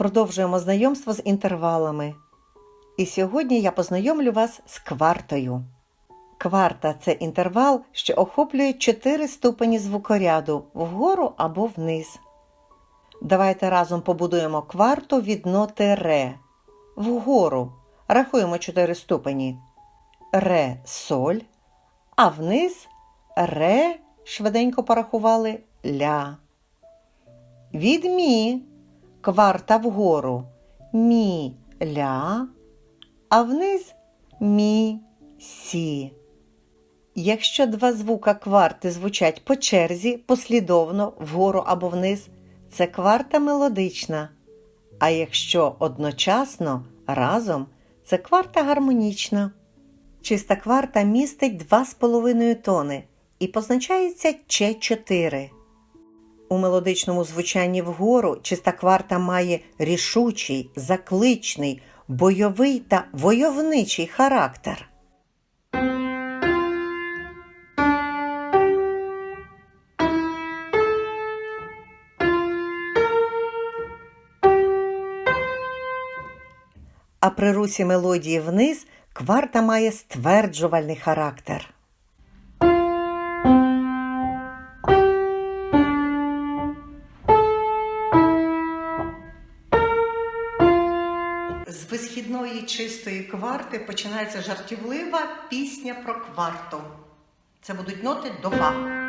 Продовжуємо знайомство з інтервалами. І сьогодні я познайомлю вас з квартою. Кварта це інтервал, що охоплює 4 ступені звукоряду вгору або вниз. Давайте разом побудуємо кварту від ноти ре. Вгору рахуємо 4 ступені. Ре соль, а вниз ре швиденько порахували ля. Від мі кварта вгору мі ля, а вниз мі сі. Якщо два звука кварти звучать по черзі, послідовно вгору або вниз, це кварта мелодична. А якщо одночасно разом, це кварта гармонічна. Чиста кварта містить 2,5 тони і позначається Ч4. У мелодичному звучанні вгору чиста кварта має рішучий, закличний, бойовий та войовничий характер. А при русі мелодії вниз кварта має стверджувальний характер. З висхідної чистої кварти починається жартівлива пісня про кварту. Це будуть ноти до фа.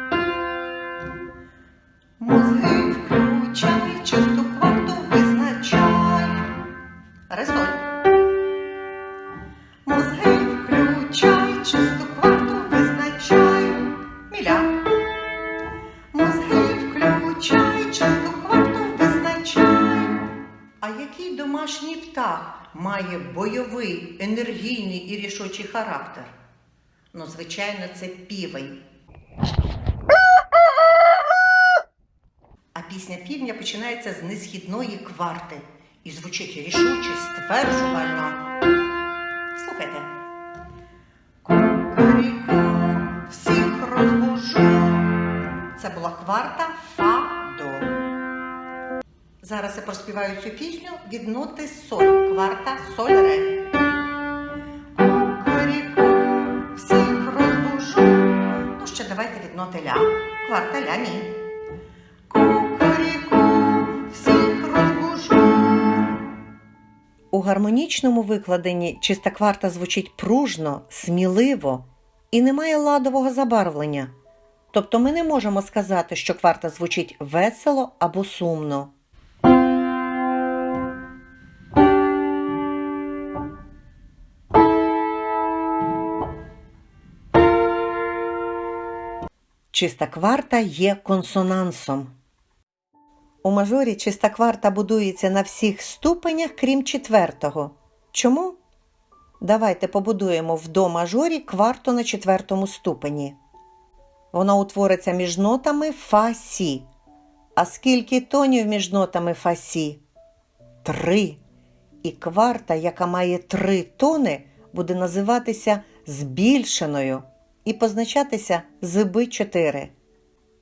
Домашній птах має бойовий, енергійний і рішучий характер? Ну, звичайно, це півень. А пісня півня починається з несхідної кварти і звучить рішуче, стверджувально. Слухайте. Кукуріку, всіх розбужу. Це була кварта. Зараз я проспіваю цю пісню від ноти соль. Кварта соль ре. Кукуріку, всіх розбужу. Ну, ще давайте від ноти ля. Кварта ля мі. Кукуріку, всіх розбужу. У гармонічному викладенні чиста кварта звучить пружно, сміливо і не має ладового забарвлення. Тобто ми не можемо сказати, що кварта звучить весело або сумно. Чиста кварта є консонансом. У мажорі чиста кварта будується на всіх ступенях, крім четвертого. Чому? Давайте побудуємо в до мажорі кварту на четвертому ступені. Вона утвориться між нотами фа сі. А скільки тонів між нотами фа сі? Три. І кварта, яка має три тони, буде називатися збільшеною і позначатися зби 4.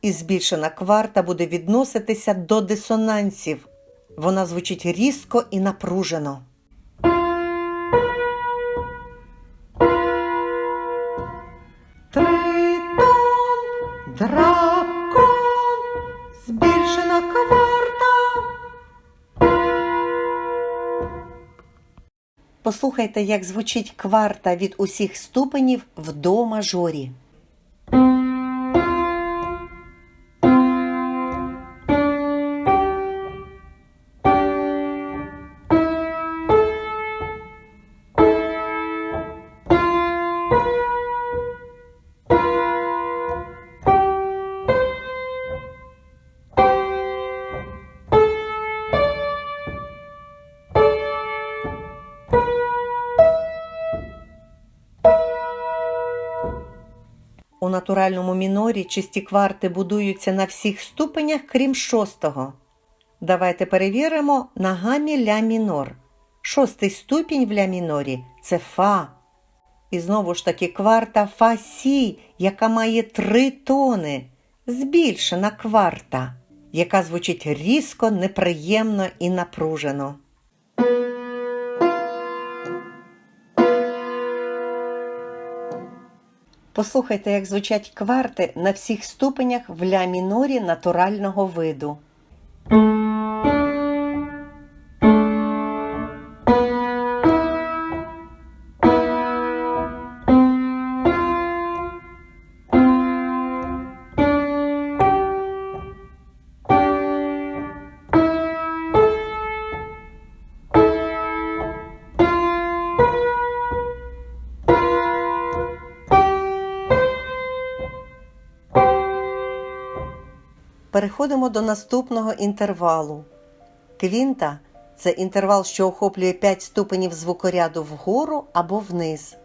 І збільшена кварта буде відноситися до дисонансів. Вона звучить різко і напружено. Послухайте, як звучить кварта від усіх ступенів в до мажорі. У натуральному мінорі чисті кварти будуються на всіх ступенях, крім шостого. Давайте перевіримо на гамі ля мінор. Шостий ступінь в ля мінорі це фа. І знову ж таки кварта фа сі, яка має три тони. Збільшена кварта. яка звучить різко, неприємно і напружено. Послухайте, як звучать кварти на всіх ступенях в ля мінорі натурального виду. Переходимо до наступного інтервалу. Квінта це інтервал, що охоплює 5 ступенів звукоряду вгору або вниз.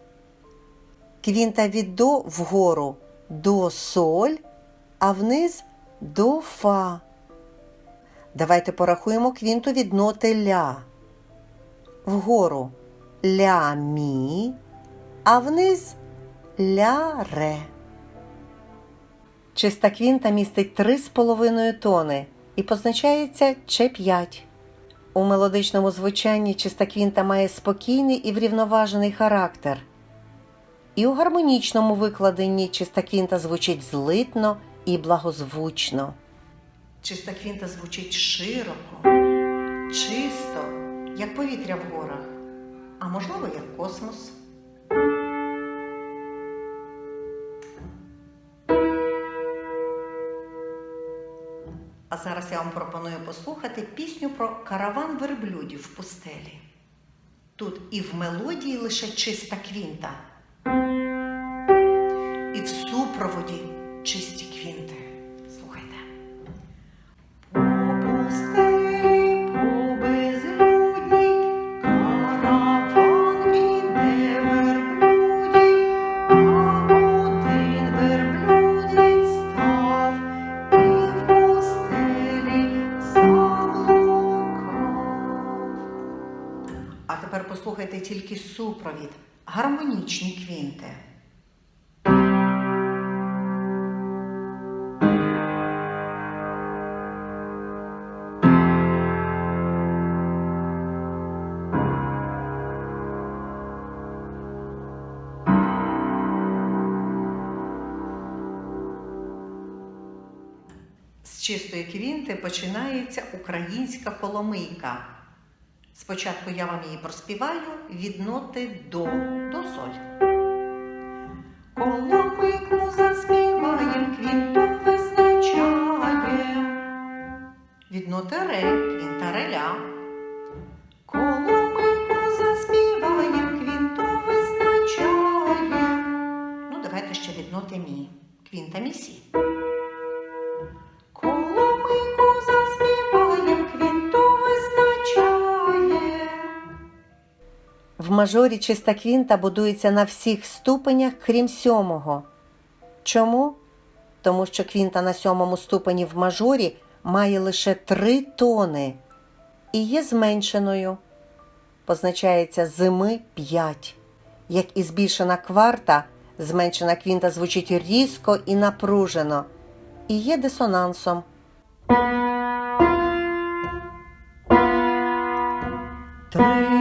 Квінта від до вгору до соль, а вниз до фа. Давайте порахуємо квінту від ноти ля. Вгору ля мі, а вниз ля ре. Чиста квінта містить 3,5 тони і позначається Ч5. У мелодичному звучанні чиста квінта має спокійний і врівноважений характер. І у гармонічному викладенні чиста квінта звучить злитно і благозвучно. Чиста квінта звучить широко, чисто, як повітря в горах, а можливо, як космос. Зараз я вам пропоную послухати пісню про караван верблюдів в пустелі. Тут і в мелодії лише чиста квінта, А тепер послухайте тільки супровід, гармонічні квінти. З чистої квінти починається українська коломийка. Спочатку я вам її проспіваю від ноти до, до соль. Коломийку заспіваєм, квінту визначаєм. Від ноти ре, квінта реля. Мажорі чиста квінта будується на всіх ступенях, крім сьомого. Чому? Тому що квінта на сьомому ступені в мажорі має лише три тони і є зменшеною. Позначається зими 5. Як і збільшена кварта, зменшена квінта звучить різко і напружено і є дисонансом. Тритон,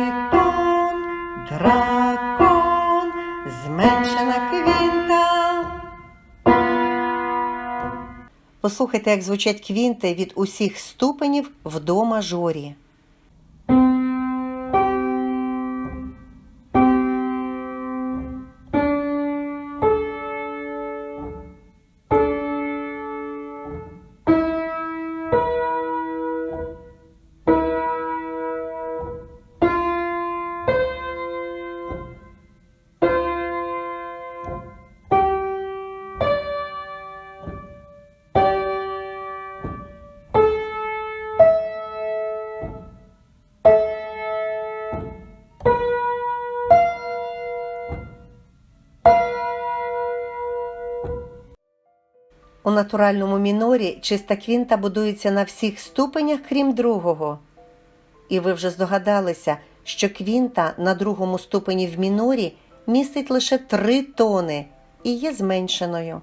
Послухайте, як звучать квінти від усіх ступенів в до мажорі. У натуральному мінорі чиста квінта будується на всіх ступенях, крім другого. І ви вже здогадалися, що квінта на другому ступені в мінорі містить лише три тони і є зменшеною.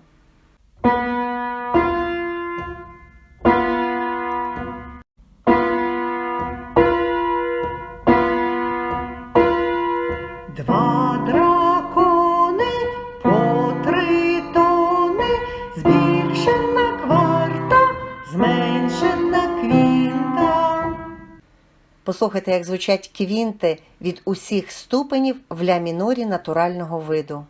Послухайте, як звучать квінти від усіх ступенів в ля мінорі натурального виду.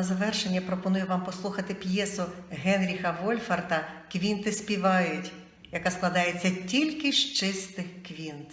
На завершення пропоную вам послухати п'єсу Генріха Вольфарта Квінти співають, яка складається тільки з чистих квінт.